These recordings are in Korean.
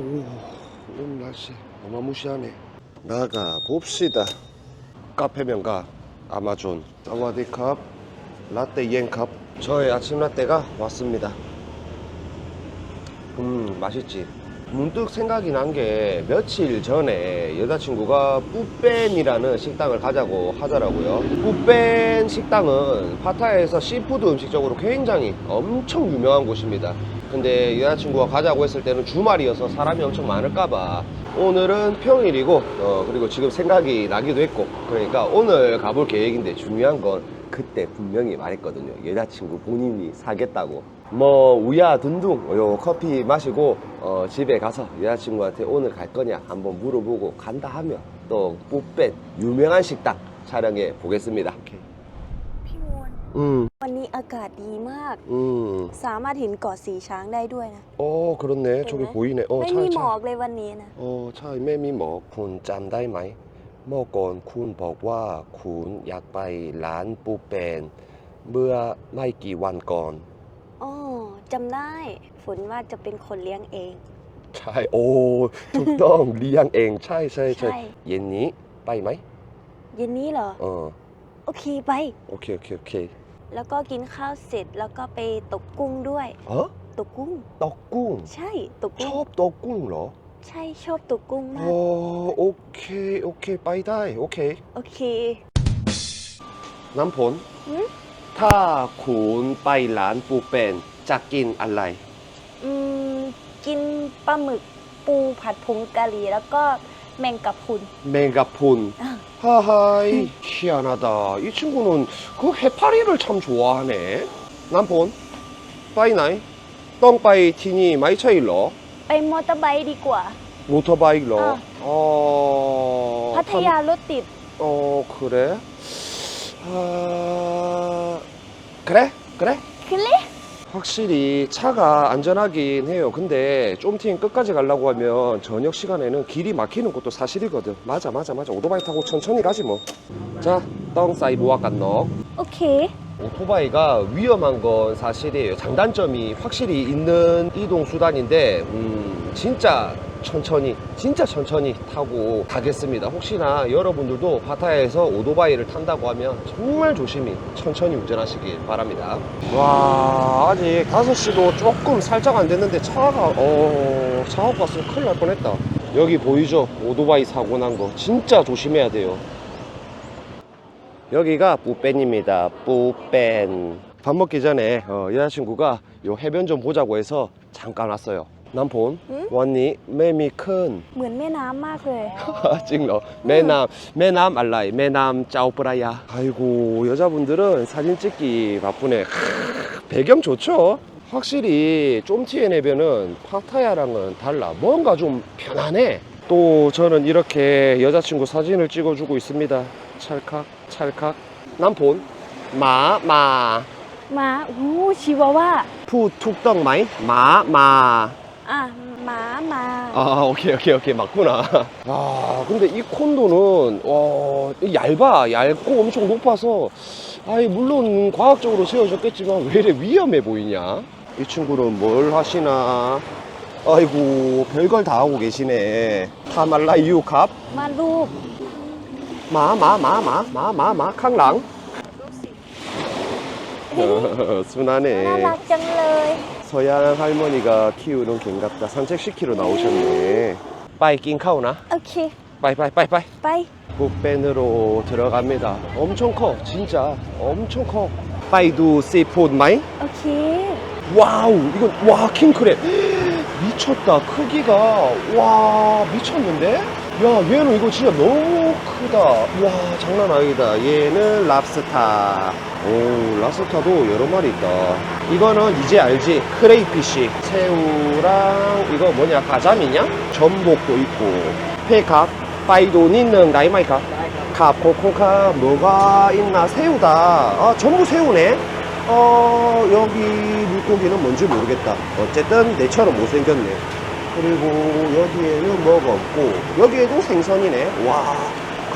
오, 오늘 날씨 어마무시하네. 나가 봅시다. 카페 명가 아마존. 사와디캅 라떼 옌캅. 저의 아침 라떼가 왔습니다. 음, 맛있지. 문득 생각이 난 게 며칠 전에 여자친구가 뿌뺀이라는 식당을 가자고 하더라고요. 뿌뺀 식당은 파타야에서 시푸드 음식적으로 굉장히 엄청 유명한 곳입니다. 근데 여자친구가 가자고 했을 때는 주말이어서 사람이 엄청 많을까봐 오늘은 평일이고 어, 그리고 지금 생각이 나기도 했고 그러니까 오늘 가볼 계획인데 중요한 건 그때 분명히 말했거든요. 여자친구 본인이 사겠다고. 뭐 우야 둔둥 요 커피 마시고 어, 집에 가서 여자친구한테 오늘 갈 거냐 한번 물어보고 간다 하면 또 뿌뺀 유명한 식당 촬영해 보겠습니다. พี่ มวล 음, วันนี้อากาศดีมาก 음. สามารถเห็นเกาะสีช้างได้ด้วยนะ 어 그렇네. 저기 네. 보이네. 어 ไม่มี 차, หมอ 차. กเลยวันนี้นะ 어, 차 매미 뭐, 군 짬다이 마이. 뭐, 건, 군,บอกว่า คุณอยากไปร้านปูเป็นเมื่อไม่กี่วันก่อน อ๋อจำได้ ฝนว่าจะเป็นคนเลี้ยงเอง ใช่ โอ้ ถูกต้อง เลี้ยงเอง ใช่ใช่ใช่ ใช่ เย็นนี้ไปไหม เย็นนี้เหรอ เออ โอเคไป โอเค โอเค โอเค แล้วก็กินข้าวเสร็จแล้วก็ไปตกกุ้งด้วย เออตกกุ้ง ตกกุ้ง ใช่ตกชกุ้งอบตกกุ้งเหรอใช่ชอบตกกุ้งมาโอ้กโอเค โอเค ไปได้ โอเค โอเค น้ำผล หืม ถ้าคุณไปร้านปูเป็นจะกินอะไร อืมกินปลาหมึกปูผัดผงกะหรี่แล้วก็ แมงกะพรุน 맹가폰. 아. 하하이, 희한하다. 이 친구는 그 해파리를 참 좋아하네. 남폰, 빠이나이, 똥빠이 티니 마이 차일러, ไปมอเตอร์ไบค์ดีกว่า 모터바이러. 아. 어, พัทยารถติด 어, 그래? 아, 그래? 그래? คือเละ 확실히 차가 안전하긴 해요. 근데 쫌팅 끝까지 가려고 하면 저녁 시간에는 길이 막히는 것도 사실이거든. 맞아, 맞아, 맞아. 오토바이 타고 천천히 가지 뭐. 자, 땅사이 모아간너 오케이. 오토바이가 위험한 건 사실이에요. 장단점이 확실히 있는 이동 수단인데, 음, 진짜 천천히, 진짜 천천히 타고 가겠습니다. 혹시나 여러분들도 파타야에서 오토바이를 탄다고 하면 정말 조심히 천천히 운전하시길 바랍니다. 와, 아직 5시도 조금 살짝 안 됐는데 차가, 어, 차가 갔으면 큰일 날 뻔했다. 여기 보이죠? 오토바이 사고 난 거. 진짜 조심해야 돼요. 여기가 뿌뺀입니다. 뿌뺀. 밥 먹기 전에 어, 여자친구가 요 해변 좀 보자고 해서 잠깐 왔어요. 남폰 응? 왔니? 매미 큰 เหมือนแม่น้ำมากเลย 찍러 매남 매남 알라이 매남 짜오브라야 아이고 여자분들은 사진 찍기 바쁘네 크, 배경 좋죠 확실히 쫌티엔 해변은 파타야랑은 달라 뭔가 좀 편안해 또 저는 이렇게 여자친구 사진을 찍어주고 있습니다 찰칵 찰칵 남폰 마마 ม้าอู้ชิวาว่า 푸툭떡마이 마마 อ่ะหมามา 아 오케이 오케이 오케이. 맞구나. 아 근데 이 콘도는 어, 와 얇아. 얇고 엄청 높아서 아이 물론 과학적으로 세워졌겠지만 왜 이래 위험해 보이냐? 이 친구는 뭘 하시나? 아이고 별걸 다 하고 계시네. 타말라 유캅. 마루. 마마마마마마마 캉랑. 어, น่า 순하네 รักจังเลย 서양 할머니가 키우는 개 같다 산책시키러 나오셨네 빠이 낑카우나 โอเค 빠이 빠이 빠이 빠이 ไป 북밴으로 들어갑니다. 엄청 커, 진짜 엄청 커. 빠이두 씨푸드 마이? โอเค 와우, 이건 와 킹크랩 미쳤다. 크기가 와 미쳤는데? 야, 얘는 이거 진짜 너무 크다. 와, 장난 아니다. 얘는 랍스타. 오, 랍스타도 여러 마리 있다. 이거는 이제 알지? 크레이피쉬. 새우랑 이거 뭐냐? 가자미냐? 전복도 있고. 회각. 빠이도니는 나이마이카. 갑, 코코카, 뭐가 있나? 새우다. 아, 전부 새우네? 어, 여기 물고기는 뭔지 모르겠다. 어쨌든 내처럼 못생겼네. 그리고 여기에는 뭐가 없고 여기에도 생선이네. 와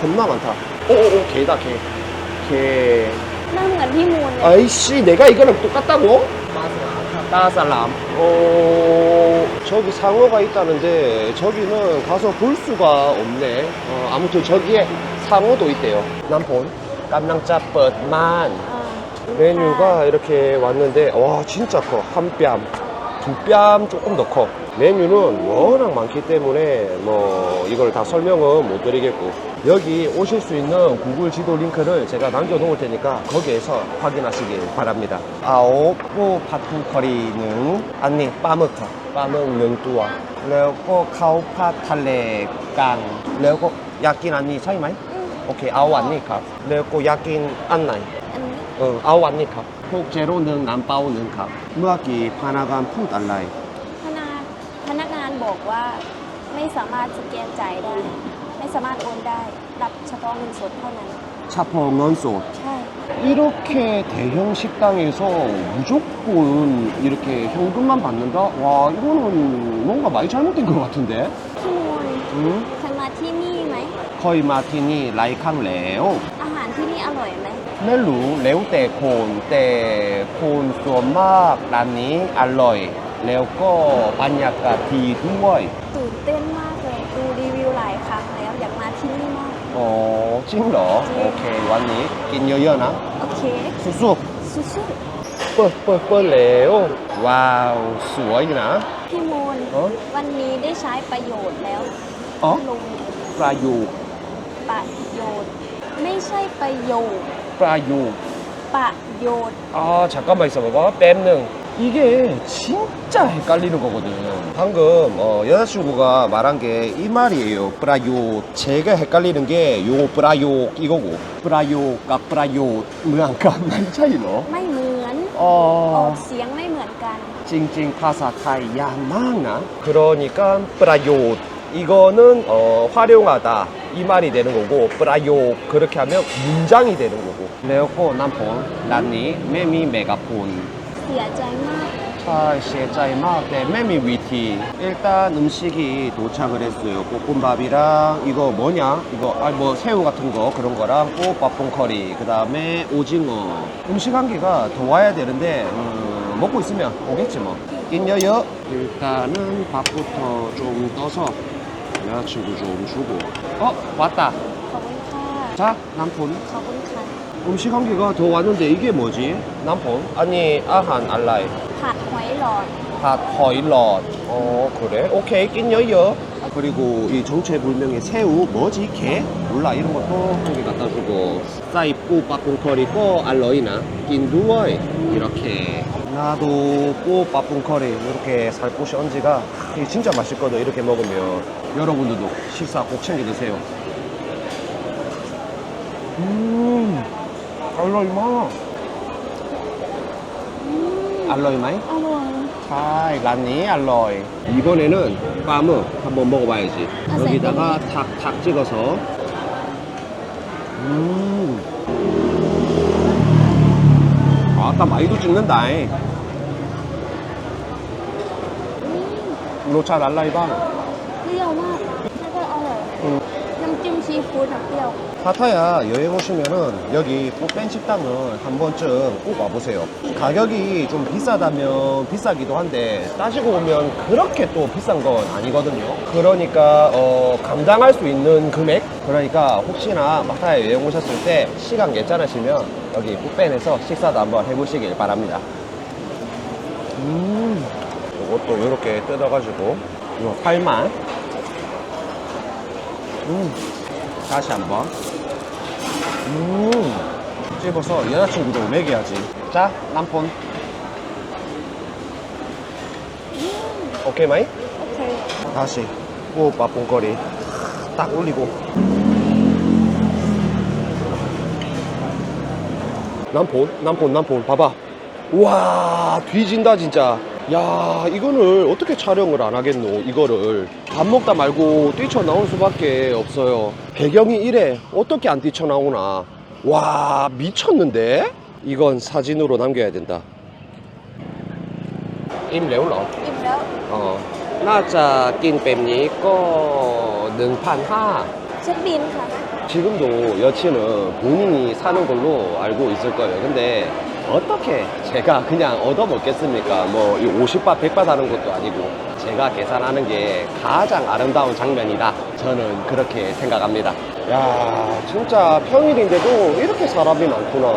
겁나 많다. 오오오 개다 개개. 나는 안 힘오네. 아이씨 내가 이거랑 똑같다고? 맞아. 따살람. 어 저기 상어가 있다는데 저기는 가서 볼 수가 없네. 어, 아무튼 저기에 상어도 있대요. 남본 깜낭짜뻗만. 아, 메뉴가 이렇게 왔는데 와 진짜 커 한 뺨 두 뺨 조금 더 커. 메뉴는 워낙 많기 때문에 뭐 이걸 다 설명은 못 드리겠고. 여기 오실 수 있는 구글 지도 링크를 제가 남겨 놓을 테니까 거기에서 확인하시길 바랍니다. 아오고 바투거리는 아니 빠무카 빠무는 뚜와 그리고 카오파 탈레 깡. 그리고 야긴 아니 차이 마이? 오케이 아오 안니카. 그리고 야긴 안 나이. 아오 안니카. 폭제로는 남빠오는 카. 무악기 파나간 푸달라이. บอกว่าไม่สามารถสแกนจ่ายได้ ไม่สามารถโอนได้ รับเฉพาะเงินสดเท่านั้น 차퍼 넌소 ใช่ 이렇게 대형 식당에서 무조건 이렇게 현금만 받는다? 와 이거는 뭔가 많이 잘못된 것 같은데 พี่มวล 응? เคยมาที่นี่ไหม 거의 마티니 라이캉 레오 อาหารที่นี่อร่อยไหม 멜루 레오 때콘 때콘 수엄 แล้วก็บรรยากาศที่ด้วยตื่นเต้นมากเลยดูรีวิวหลายครั้งแล้วอยากมาที่นี่มาก อ๋อจริงเหรอ โอเค วันนี้กินเยอะๆนะ โอเค สู้สู้ๆเปิดเปิดเปิดแล้วว้าว สวยนะ พี่มูลเอ้อวันนี้ได้ใช้ประโยชน์แล้วอ๋อ ลงประยุกต์ประโยชน์ ไม่ใช่ประโยชน์ประยุกต์ประโยชน์ อ๋อฉันก็ไม่สมมติว่าแป๊บหนึ่ง 이게 진짜 헷갈리는 거거든 방금 어, 여자친구가 말한 게 이 말이에요 브라요 제가 헷갈리는 게 요거 브라요 이거고 브라요 까 브라요 뭐한가 많이 차이로 ไม่เหมือน ออ 어 กเสียงไม่เหมือนกัน 찡찡 파사 타이 야망나 그러니까 브라요 이거는 어, 활용하다 이 말이 되는 거고 브라요 그렇게 하면 문장이 되는 거고 레오코 남폰 라니 메미 메가폰 เสียใจมาก 차 시에짜이마 네 메미 위티 일단 음식이 도착을 했어요 볶음밥이랑 이거 뭐냐 이거 아 뭐 새우 같은 거 그런 거랑 꼭 밥봉커리 그 다음에 오징어 음식 한 개가 더 와야 되는데 음, 먹고 있으면 오겠지 뭐 인여여 일단은 밥부터 좀 떠서 여자친구 좀 주고 어 왔다 ขอบคุณค่ะ 자 남폰 ขอบคุณค่ะ 음식 한 개가 더 왔는데 이게 뭐지 남폰 아니 아한 알라이 ผัดหอยหลอด ผัด หอยหลอด 어, 그래? 오케이, 낀여여. 그리고 이 정체불명의 새우, 뭐지, 개? 몰라, 이런 것도 한 개 갖다 주고. 사이뿌, 빠꿍커리, 꼬, 알로이나, 낀두어이. 이렇게. 나도 꼬, 빠꿍커리, 이렇게 살포시 얹지가 이게 진짜 맛있거든, 이렇게 먹으면. 여러분들도 식사 꼭 챙겨 드세요. 음, 알로이마. อืม 알로이마이? อร่อย 아, 란니 알로이. 이번에는 빰을 한번 먹어봐야지. 아, 여기다가 탁탁 찍어서. 음. 아, 아까 많이도 찍는다. อืม 노차 랄라이방. เปรี้ยวมากแล้วก็อร่อย อื 찜시 보답해요. 파타야 여행 오시면은 여기 뽀뺀 식당은 한 번쯤 꼭 와보세요. 가격이 좀 비싸다면 비싸기도 한데 따지고 보면 그렇게 또 비싼 건 아니거든요. 그러니까 어, 감당할 수 있는 금액? 그러니까 혹시나 파타야 여행 오셨을 때 시간 괜찮으시면 여기 뽀뺀에서 식사도 한번 해보시길 바랍니다. 음, 이것도 이렇게 뜯어가지고 이거 8만 음. 다시 한번. 음. 씹어서 여자친구도 먹여야지. 자, 남폰. 음. 오케이 마이? 오케이. 다시 오빠 본거리 딱 올리고. 남폰, 남폰, 남폰. 봐봐. 우와, 뒤진다 진짜. 야 이거를 어떻게 촬영을 안 하겠노 이거를. 밥 먹다 말고 뛰쳐나올 수밖에 없어요. 배경이 이래. 어떻게 안 뛰쳐나오나. 와 미쳤는데? 이건 사진으로 남겨야 된다. 임레울러 어. 나자 낀뱀니꺼 능판하. 지금도 여친은 본인이 사는 걸로 알고 있을 거예요. 근데 어떻게 제가 그냥 얻어먹겠습니까? 뭐, 이 50바, 100바 하는 것도 아니고, 제가 계산하는 게 가장 아름다운 장면이다. 저는 그렇게 생각합니다. 야, 진짜 평일인데도 이렇게 사람이 많구나.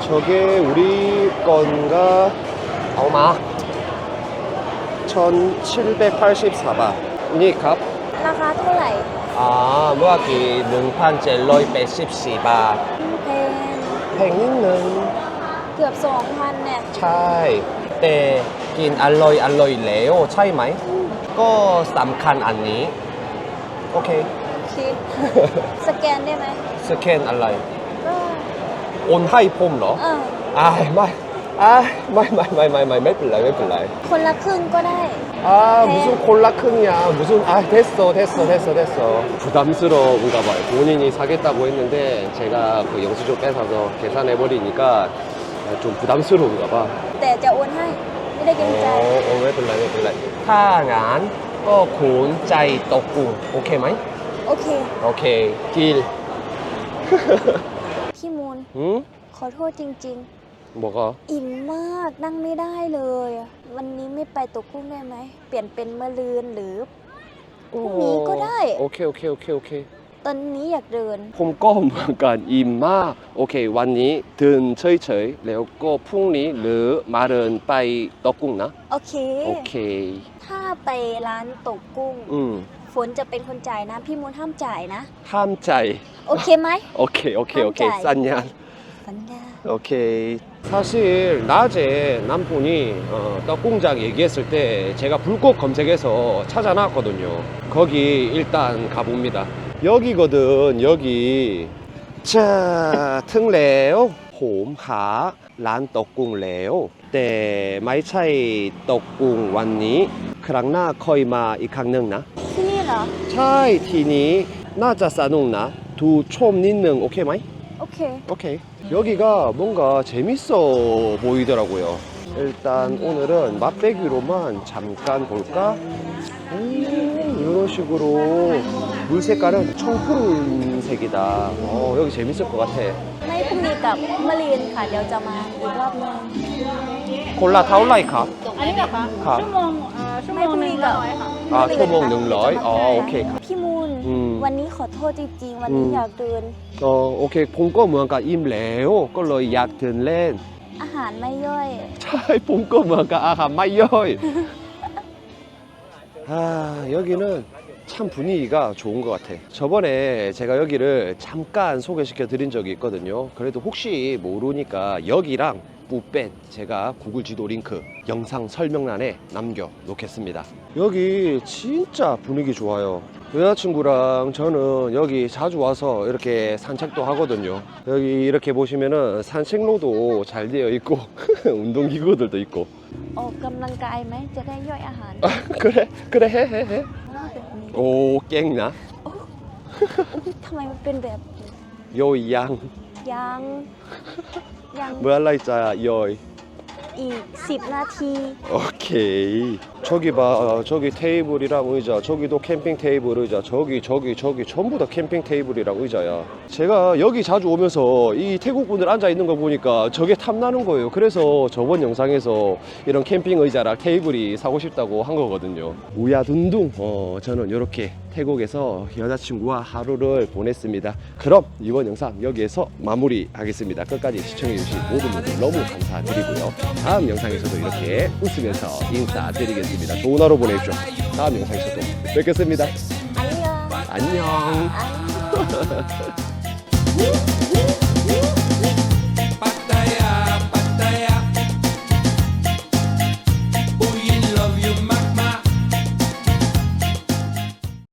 저게 우리 건가? 어마. 1784바. 이 값? ราคาเท่าไหร่ 아, 뭐하기 1,784바. แพง 팽이는 เกือบ2,000เนี่ย ใช่ แต่กินอร่อยอร่อยแล้วใช่ไหม ก็สำคัญอันนี้ โอเค คิด สแกนได้ไหม สแกนอะไร ก็ โอนให้ผมเหรอ เออ อ้ายไม่อ้ายไม่ไม่ไม่ไม่ไม่ไม่เป็นไรไม่เป็นไร คนละครึ่งก็ได้ 아 무슨 콜라큰이야 무슨 아 됐어 됐어 됐어 됐어 부담스러운가 봐요 본인이 사겠다고 했는데 제가 그 영수증 뺏어서 계산해 버리니까 좀 부담스러운가 봐 แต่จะโอนให้ ไม่ได้เกรงใจ 어, 어, 왜 별로, 왜 별로. 타간, 어, 곤, 짜이, 떡국. 오케이, 마이? โอเค 오케이, 길. พี่มูล 응? ขอโทษจริง 뭐가? ๆ อิ่มมากนั่งไม่ได้เลยอะวันนี้ไม่ไปตกกุ้งได้ไหม เปลี่ยนเป็นมะรืนหรือ พรุ่งนี้ก็ได้ 오케이, 오케이, 오케이, 오케이. ตอนนี้อยากเดิน 폼꺼 뭔가 임마. 오케이, 왔니? 든 처이처이. 레오꼬 풍리, 르, 마른, 빠이, 떡국나? โอเค 오케이. ถ้าไปร้านตกกุ้ง 응. ฝนจะเป็นคนจ่ายนะ พี่มูลห้ามจ่ายนะ 함짜이. โอเคไหม 오케이, 오케이, 오케이. 함짜이. 싼냐? สัญญา 오케이. 사실 낮에 남편이 어, 떡공장 얘기했을 때 제가 불꽃 검색해서 찾아놨거든요. 거기 일단 가봅니다. 여기거든 여기. 자 특례요 홈하 란 떡궁레오. 때 네, 마이차이 떡국 왔니? 그랑나 커이마 이 강릉나? 티니라. 차이 티니 나자 싸농나? 두 촘니는 오케이 마이? 오케이. 오케이. 여기가 뭔가 재밌어 보이더라고요. 일단 오늘은 맛배기로만 잠깐 볼까? 음, 이런 식으로. 물 색깔은 청푸른색이다. 어, 여기 재밌을 것 같아. ไม่พรุ่งนี้กับมะเรียนค่ะ เดี๋ยวจะมาอีกรอบหนึง 콜라 타올라이카. อันนี้เหรอคะ ครับ ชั่วโมงเอ่อชั่วโมงหนึ่งร้อยค่ะ 아, 초봉 능러이. 어, 오케이. พี่มูล อืม วันนี้ขอโทษจริง ๆ วันนี้ อืม อยากเดิน 어, 오케이. 봄거 뭔가 임레오. 걸로 약 든렌. อาหารไม่ย่อย 차이 봄거 뭔가 아하 마이어이. 아 여기는 참 분위기가 좋은 것 같아. 저번에 제가 여기를 잠깐 소개시켜 드린 적이 있거든요. 그래도 혹시 모르니까 여기랑 뿌뺀 제가 구글 지도 링크 영상 설명란에 남겨 놓겠습니다. 여기 진짜 분위기 좋아요. 여자친구랑 저는 여기 자주 와서 이렇게 산책도 하거든요. 여기 이렇게 보시면은 산책로도 잘 되어 있고 운동기구들도 있고. 어, 그럼 난가이면 제가 요야 한 그래 그래 해해해 해, 해. โอ้เก่งนะทำไมมันเป็นแบบโยยยังยังยัง เมื่อไรจะโยย อีก 10 นาที 오케이 저기 봐 저기 테이블이랑 의자 저기도 캠핑 테이블 의자 저기 저기 저기 전부 다 캠핑 테이블이랑 의자야 제가 여기 자주 오면서 이 태국 분들 앉아 있는 거 보니까 저게 탐나는 거예요 그래서 저번 영상에서 이런 캠핑 의자랑 테이블이 사고 싶다고 한 거거든요 우야둔둥 어 저는 이렇게 태국에서 여자친구와 하루를 보냈습니다. 그럼 이번 영상 여기에서 마무리하겠습니다. 끝까지 시청해주신 모든 분들 너무 감사드리고요. 다음 영상에서도 이렇게 웃으면서 인사드리겠습니다. 좋은 하루 보내십시오. 다음 영상에서도 뵙겠습니다. 안녕. 안녕.